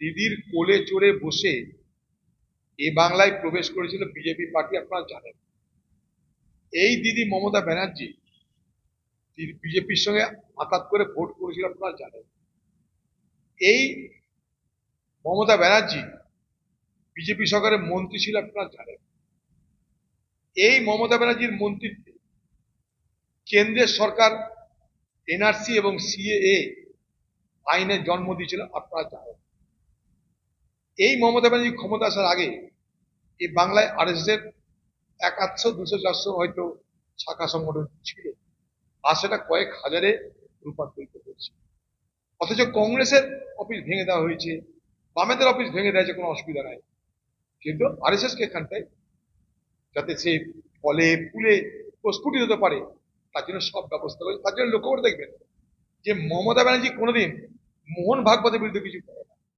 দিদির কোলে চড়ে বসে এ বাংলায় প্রবেশ করেছিল বিজেপি পার্টি, আপনারা জানেন। এই দিদি মমতা ব্যানার্জি বিজেপির সঙ্গে আঘাত করে ভোট করেছিল, আপনারা জানেন। এই মমতা ব্যানার্জি বিজেপি সরকারের মন্ত্রী ছিল, আপনারা জানেন। এই মমতা ব্যানার্জির মন্ত্রিত্বে কেন্দ্রের সরকার, এনআরসি এবং সিএএ আইনের জন্ম দিয়েছিল, আপনারা জানেন। এই মমতা ব্যানার্জি ক্ষমতা আসার আগে এই বাংলায় আরএসএস এর এক আটশো দুশো, চারশো হয়তো শাখা সংগঠন ছিল। আর সেটা কয়েক হাজারে রূপান্তরিত হয়েছে। অথচ কংগ্রেসের অফিস ভেঙে দেওয়া হয়েছে, বামেদের অফিস ভেঙে দেওয়া হয়েছে, কোনো অসুবিধা নাই। কিন্তু আরএসএস কে এখানটায় যাতে সে ফলে, ফুলে, প্রস্ফুটিত হতে পারে, তার জন্য সব ব্যবস্থা করেছে। তার জন্য লক্ষ্য করে দেখবেন যে মমতা ব্যানার্জি কোনোদিন মোহন ভাগবতের বিরুদ্ধে কিছু করে না।